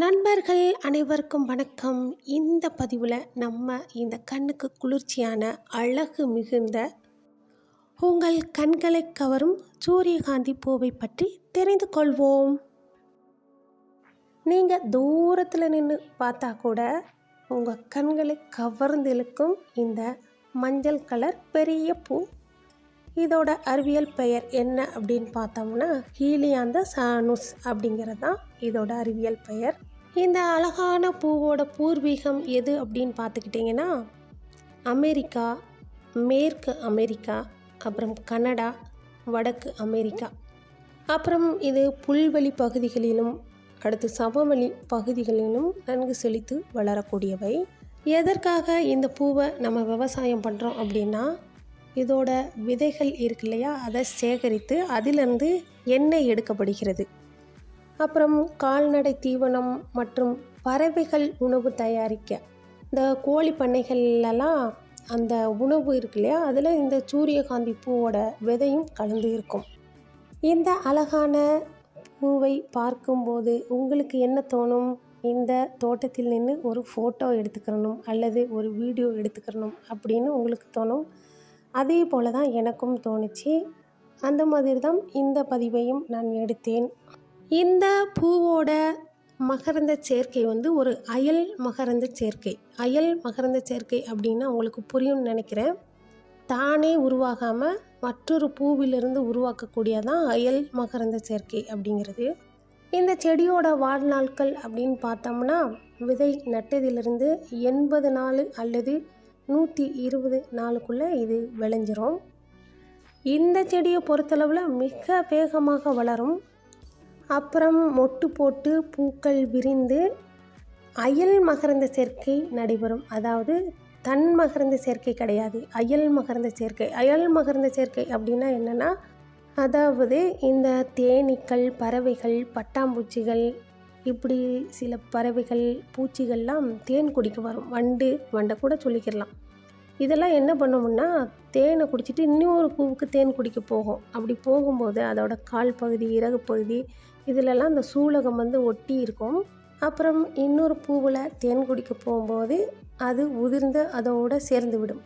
நண்பர்கள் அனைவருக்கும் வணக்கம். இந்த பதிவில் நம்ம இந்த கண்ணுக்கு குளிர்ச்சியான அழகு மிகுந்த உங்கள் கண்களை கவரும் சூரியகாந்தி பூவை பற்றி தெரிந்து கொள்வோம். நீங்கள் தூரத்தில் நின்று பார்த்தா கூட உங்கள் கண்களை கவர்ந்து இழுக்கும் இந்த மஞ்சள் கலர் பெரிய பூ. இதோட அறிவியல் பெயர் என்ன அப்படின்னு பார்த்தோம்னா ஹீலியாந்த சானுஸ் அப்படிங்கிறது தான் இதோட அறிவியல் பெயர். இந்த அழகான பூவோட பூர்வீகம் எது அப்படின்னு பார்த்துக்கிட்டிங்கன்னா அமெரிக்கா மேற்கு அமெரிக்கா அப்புறம் கனடா வடக்கு அமெரிக்கா. அப்புறம் இது புல்வெளி பகுதிகளிலும் அடுத்து சமவெளி பகுதிகளிலும் நன்கு செழித்து வளரக்கூடியவை. எதற்காக இந்த பூவை நம்ம விவசாயம் பண்ணுறோம் அப்படின்னா இதோட விதைகள் இருக்கு இல்லையா அதை சேகரித்து அதிலிருந்து எண்ணெய் எடுக்கப்படுகிறது. அப்புறம் கால்நடை தீவனம் மற்றும் பறவைகள் உணவு தயாரிக்க. இந்த கோழி பண்ணைகள்லாம் அந்த உணவு இருக்கு இல்லையா அதில் இந்த சூரியகாந்தி பூவோட விதையும் கலந்து இருக்கும். இந்த அழகான பூவை பார்க்கும்போது உங்களுக்கு என்ன தோணும்? இந்த தோட்டத்தில் நின்று ஒரு ஃபோட்டோ எடுத்துக்கிறணும் அல்லது ஒரு வீடியோ எடுத்துக்கிறணும் அப்படின்னு உங்களுக்கு தோணும்? அதே போல் தான் எனக்கும் தோணுச்சு. அந்த மாதிரி தான் இந்த பதிவையும் நான் எடுத்தேன். இந்த பூவோட மகரந்த சேர்க்கை வந்து ஒரு அயல் மகரந்த சேர்க்கை. அயல் மகரந்த சேர்க்கை அப்படின்னா உங்களுக்கு புரியும்னு நினைக்கிறேன். தானே உருவாகாமல் மற்றொரு பூவிலிருந்து உருவாக்கக்கூடியதான் அயல் மகரந்த சேர்க்கை அப்படிங்கிறது. இந்த செடியோட வாழ்நாட்கள் அப்படின்னு பார்த்தோம்னா விதை நட்டதிலிருந்து எண்பது நாள் அல்லது நூற்றி இருபது நாளுக்குள்ளே இது விளைஞ்சிரும். இந்த செடியை பொறுத்தளவில் மிக வேகமாக வளரும். அப்புறம் மொட்டு போட்டு பூக்கள் விரிந்து அயல் மகரந்த சேர்க்கை நடைபெறும். அதாவது தன் மகரந்த சேர்க்கை கிடையாது அயல் மகரந்த சேர்க்கை. அயல் மகரந்த சேர்க்கை அப்படின்னா என்னென்னா அதாவது இந்த தேனீக்கள் பறவைகள் பட்டாம்பூச்சிகள் இப்படி சில பறவைகள் பூச்சிகள்லாம் தேன் குடிக்க வரும். வண்டு வண்டை கூட சொல்லிக்கிடலாம். இதெல்லாம் என்ன பண்ணும்னா தேனை குடிச்சிட்டு இன்னொரு பூவுக்கு தேன் குடிக்க போகும். அப்படி போகும்போது அதோட கால் பகுதி இறகு பகுதி இதிலெல்லாம் அந்த சூலகம் வந்து ஒட்டி இருக்கும். அப்புறம் இன்னொரு பூவில் தேன் குடிக்க போகும்போது அது உதிர்ந்து அதோடு சேர்ந்து விடும்.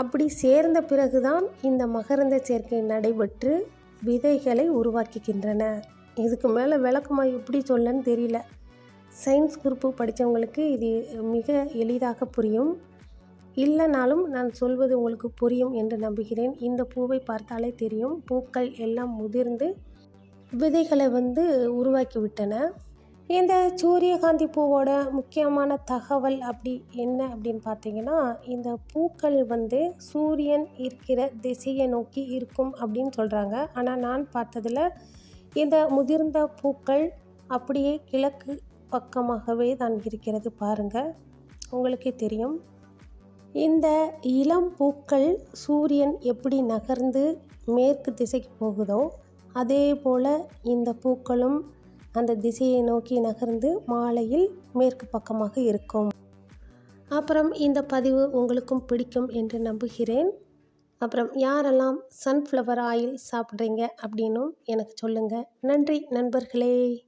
அப்படி சேர்ந்த பிறகுதான் இந்த மகரந்த சேர்க்கை நடைபெற்று விதைகளை உருவாக்கிக்கின்றன இதுக்கு மேலே விளக்கமாக எப்படி சொல்லன்னு தெரியல. சயின்ஸ் குரூப்பு படித்தவங்களுக்கு இது மிக எளிதாக புரியும். இல்லைனாலும் நான் சொல்வது உங்களுக்கு புரியும் என்று நம்புகிறேன். இந்த பூவை பார்த்தாலே தெரியும். பூக்கள் எல்லாம் முதிர்ந்து விதைகளை வந்து உருவாக்கி விட்டன இந்த சூரியகாந்தி பூவோட முக்கியமான தகவல் அப்படி என்ன அப்படின்னு பார்த்தீங்கன்னா இந்த பூக்கள் வந்து சூரியன் இருக்கிற திசையை நோக்கி இருக்கும் அப்படின்னு சொல்கிறாங்க ஆனால் நான் பார்த்ததில் இந்த முதிர்ந்த பூக்கள் அப்படியே கிழக்கு பக்கமாகவே தான் இருக்கிறது பாருங்கள் உங்களுக்கே தெரியும். இந்த இளம் பூக்கள் சூரியன் எப்படி நகர்ந்து மேற்கு திசைக்கு போகுதோ அதே போல் இந்த பூக்களும் அந்த திசையை நோக்கி நகர்ந்து மாலையில் மேற்கு பக்கமாக இருக்கும். அப்புறம் இந்த பதிவு உங்களுக்கும் பிடிக்கும் என்று நம்புகிறேன். அப்புறம் யாரெல்லாம் சன்ஃப்ளவர் ஆயில் சாப்பிட்றீங்க அப்படின்னும் எனக்கு சொல்லுங்கள் நன்றி நண்பர்களே.